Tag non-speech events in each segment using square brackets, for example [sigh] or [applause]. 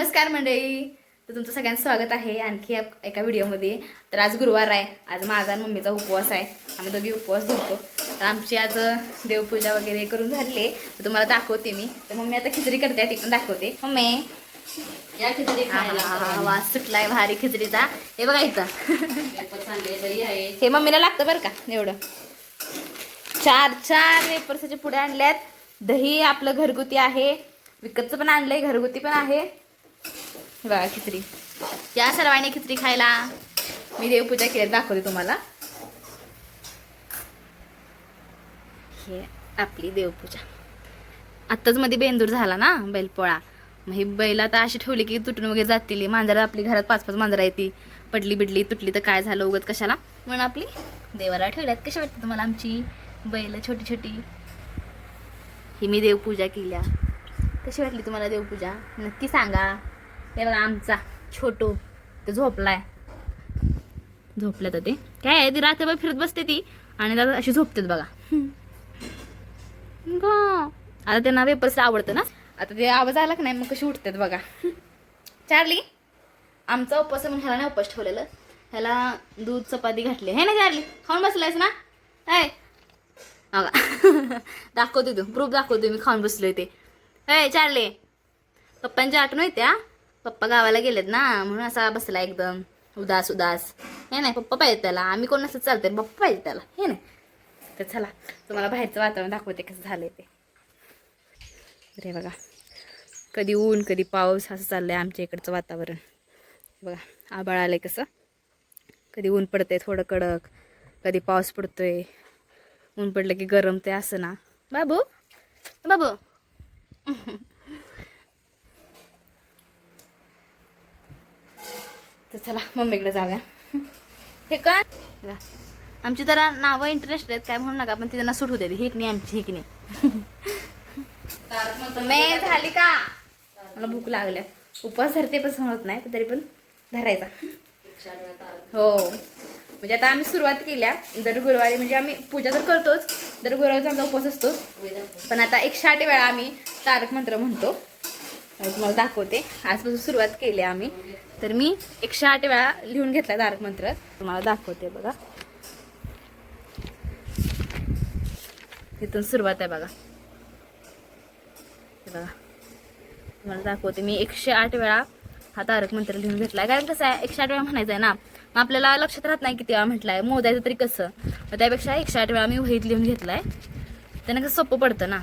नमस्कार मंडळी. तर तुमचं सगळ्यांचं स्वागत आहे आणखी एक- व्हिडिओमध्ये. तर आज गुरुवार आहे. आज माझा आणि मम्मीचा उपवास आहे. आम्ही दोघी उपवास धरतो. तर आमची आज देवपूजा वगैरे करून झाली तर तुम्हाला दाखवते मी. तर मम्मी आता खिचडी करते ती पण दाखवते. मम्मी या खिचडी वास सुटलाय भारी खिचडीचा. हे बघा इथं. हे मम्मीला लागतं बरं का एवढं. चार चार वेपर्सचे पुढे आणल्यात. दही आपलं घरगुती आहे. विकतचं पण आणलंय घरगुती पण आहे. बघा खिचडी. या सर्वांनी खिचडी खायला. मी देवपूजा केली दाखवते तुम्हाला. हे आपली देवपूजा. आत्ताच मध्ये बेंदूर झाला ना बैलपोळा. मग ही बैल आता अशी ठेवली की तुटून वगैरे जातील. मांजर आपली घरात पाच पाच मांजरं येतील पडली बिडली तुटली तर काय झालं उगत कशाला? म्हणून आपली देवाला ठेवल्यात. कशी वाटते तुम्हाला आमची बैल छोटी छोटी? ही मी देवपूजा केल्या. कशी वाटली तुम्हाला देवपूजा? नक्की सांगा. हे बघा आमचा छोटू ते झोपलाय. झोपल्यात ते. काय आहे ती रात्रभर फिरत बसते ती आणि त्याला अशी झोपतेत बघा. ग. आता त्यांना वेपर्स आवडतं ना. आता ते आवाज आला की नाही मग कशी उठतात बघा. चार्ली आमचा उपवास म्हणून ह्याला नाही उपवास ठेवलेलं. ह्याला दूध चपाती घातली. हे ना चार्ली? खाऊन बसलायस ना? काय बघा. [laughs] दाखवते तू. प्रूफ दाखवते मी खाऊन बसलोय ते. हे चार्ली. पप्पांची आठवण येत्या पप्पा गावाला गेलेत ना म्हणून असा बसला एकदम उदास उदास. हे नाही पप्पा पाहिजे त्याला. आम्ही कोण नसलं चालतंय पप्पा पाहिजे त्याला. हे नाही. तर चला तुम्हाला बाहेरचं वातावरण दाखवते कसं झालंय ते. अरे बघा कधी ऊन कधी पाऊस असं चाललंय आमच्या इकडचं वातावरण. बघा आबाळ आलंय कसं. कधी ऊन पडतंय थोडं कडक कधी पाऊस पडतोय. ऊन पडलं की गरम ते असं ना. बाबू? बाबू? तर चला मम्मीकडे जाऊया. हे का. आमची जरा नावं इंटरेस्ट आहेत काय म्हणू नका पण ती त्यांना सूट होते हे नाही आमची हे की नाही. मे झाली का? मला भूक लागल्या उपवास धरते पण समजत नाही तरी पण धरायचा. हो. म्हणजे आता आम्ही सुरुवात केल्या. दर गुरुवारी म्हणजे आम्ही पूजा तर करतोच. दर गुरुवारीचा आमचा उपवास असतो पण आता एकशे आठ वेळा आम्ही तारक मंत्र म्हणतो. तुम्हाला दाखवते. आजपासून सुरुवात केली आम्ही. तर मी एकशे आठ वेळा लिहून घेतला तारक मंत्र. तुम्हाला दाखवते बघा. तिथून सुरुवात आहे बघा. बघा. तुम्हाला दाखवते. मी एकशे आठ वेळा हा तारक मंत्र लिहून घेतला कारण कसं आहे एकशे आठ वेळा म्हणायचं आहे ना मग आपल्याला लक्षात राहत नाही किती वेळा म्हटलंय. मोजायचं तरी कसं? मग त्यापेक्षा एकशे आठ वेळा मी वहीत लिहून घेतलाय. त्यानं कसं सोपं पडतं ना?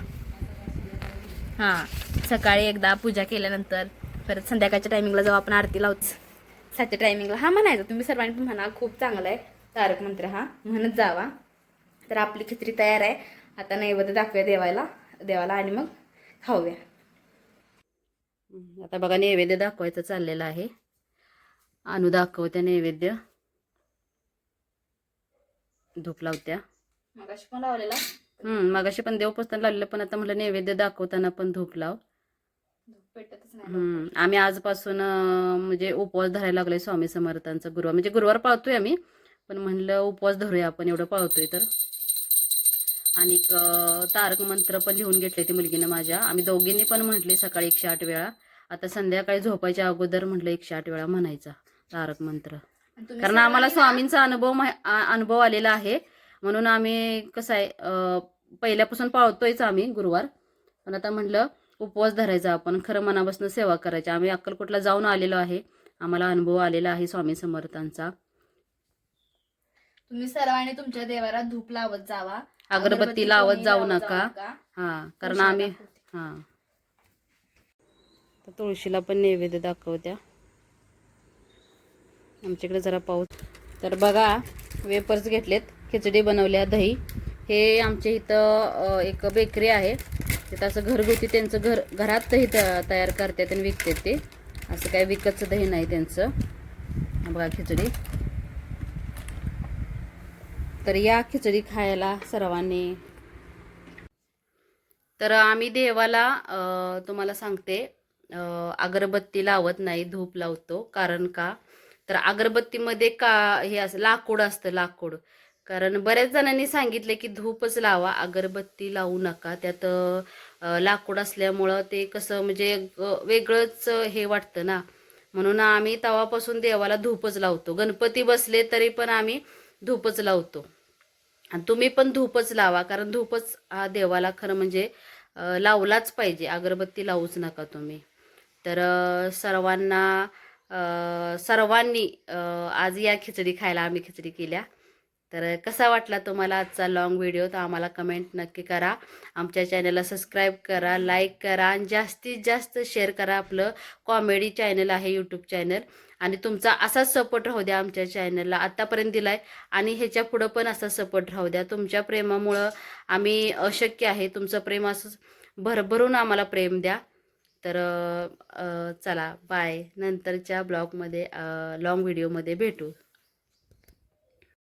हां. सकाळी एकदा पूजा केल्यानंतर परत संध्याकाळच्या टायमिंगला जेव्हा आपण आरती लावतो सातच्या टायमिंगला हा म्हणायचं तुम्ही सर्वांनी पण म्हणा खूप चांगला आहे. तारक मंत्र हा. म्हणत जावा. तर आपली खिचडी तयार आहे. आता नैवेद्य दाखवूया देवाला देवाला आणि मग खाऊया. आता बघा नैवेद्य दाखवायचं चाललेलं आहे. आणू दाखवत्या नैवेद्य. धूप लावत्या. मग अशी पण लावलेला. हम्म मगाशी पण देव पुस्तक लावलेलं पण आता म्हटलं नैवेद्य दाखवताना पण धूप लाव. पेटतच नाही हम्म. आम्ही आजपासून अं, म्हणजे उपवास धरायला लागलोय स्वामी समर्थांचा गुरुवार. म्हणजे गुरुवार पाळतोय आम्ही पण म्हणलं उपवास धरूया आपण एवढं पाळतोय तर. आणि तारक मंत्र पण लिहून घेतले ती मुलगीनं माझ्या. आम्ही दोघींनी पण म्हटले सकाळी एकशे आठ वेळा. आता संध्याकाळी झोपायच्या अगोदर म्हटलं एकशे आठ वेळा म्हणायचा तारक मंत्र. आणि तुम्ही कारण आम्हाला स्वामींचा अनुभव आ- अनुभव आलेला आहे. म्हणून आम्ही कसं आहे अं, पहिल्यापासून पाळतोयच आम्ही गुरुवार. पण आता म्हटलं उपवास धरायचा आपण खरं मनापासून सेवा करायची. आम्ही अक्कलकोटला जाऊन आलेलो आहे. आम्हाला अनुभव आलेला आहे स्वामी समर्थांचा. तुम्ही सर्वांनी तुमच्या देवाला धूप लावत जावा. अगरबत्ती लावत जाऊ नका. हा कारण आम्ही. हा. तुळशीला पण नैवेद्य दाखवत्या. आमच्याकडे जरा पाऊस तर बघा वेपर्स घेतलेत. खिचडी बनवल्या दही. हे आमच्या इथं एक बेकरी आहे. तिथं असं घरगुती त्यांचं घर घरात दही तयार करतात आणि विकतात ते. असं काही विकतचं दही नाही त्यांचं. बघा खिचडी. तर या खिचडी खायला सर्वांनी. तर आम्ही देवाला तुम्हाला सांगते अगरबत्ती लावत नाही धूप लावतो. कारण का? तर अगरबत्तीमध्ये का हे असं लाकूड असतं लाकूड. कारण बऱ्याच जणांनी सांगितले की धूपच लावा अगरबत्ती लावू नका. त्यात लाकूड असल्यामुळं ते कसं म्हणजे वेगळंच हे वाटतं ना. म्हणून आम्ही तवापासून देवाला धूपच लावतो. गणपती बसले तरी पण आम्ही धूपच लावतो. आणि तुम्ही पण धूपच लावा कारण धूपच हा देवाला खरं म्हणजे लावलाच पाहिजे. अगरबत्ती लावूच नका तुम्ही. तर सर्वांना सर्वांनी आज या खिचडी खायला आम्ही खिचडी केल्या. तर कसा वाटला तुम्हाला आजचा लॉंग व्हिडिओ तर आम्हाला कमेंट नक्की करा. आमच्या चॅनलला सबस्क्राईब करा लाईक करा आणि जास्तीत जास्त शेअर करा आपलं कॉमेडी चॅनल आहे यूट्यूब चॅनल आणि तुमचा असाच सपोर्ट राहू द्या आमच्या चॅनलला आत्तापर्यंत दिलाय आणि ह्याच्या पुढं पण असा सपोर्ट राहू द्या. तुमच्या प्रेमामुळं आम्ही अशक्य आहे. तुमचं प्रेम असंच भरभरून आम्हाला प्रेम द्या. तर चला बाय नंतरच्या ब्लॉगमध्ये लॉंग व्हिडिओमध्ये भेटू.